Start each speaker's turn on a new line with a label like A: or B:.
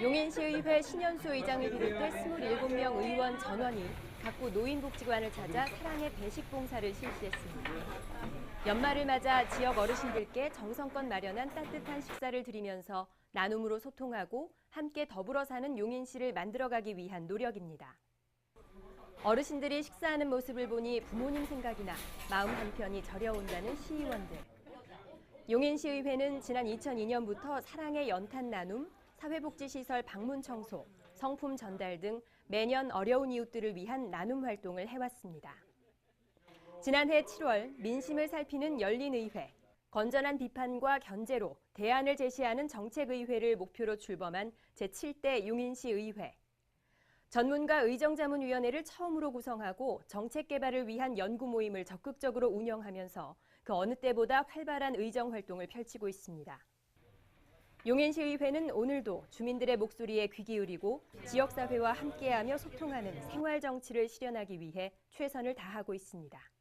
A: 용인시의회 신현수 의장을 비롯해 27명 의원 전원이 각구 노인복지관을 찾아 사랑의 배식 봉사를 실시했습니다. 연말을 맞아 지역 어르신들께 정성껏 마련한 따뜻한 식사를 드리면서 나눔으로 소통하고 함께 더불어 사는 용인시를 만들어가기 위한 노력입니다. 어르신들이 식사하는 모습을 보니 부모님 생각이 나 마음 한편이 저려온다는 시의원들. 용인시의회는 지난 2002년부터 사랑의 연탄 나눔, 사회복지시설 방문 청소, 성품 전달 등 매년 어려운 이웃들을 위한 나눔 활동을 해왔습니다. 지난해 7월 민심을 살피는 열린의회, 건전한 비판과 견제로 대안을 제시하는 정책의회를 목표로 출범한 제7대 용인시 의회. 전문가 의정자문위원회를 처음으로 구성하고 정책 개발을 위한 연구 모임을 적극적으로 운영하면서 그 어느 때보다 활발한 의정 활동을 펼치고 있습니다. 용인시의회는 오늘도 주민들의 목소리에 귀 기울이고 지역사회와 함께하며 소통하는 생활 정치를 실현하기 위해 최선을 다하고 있습니다.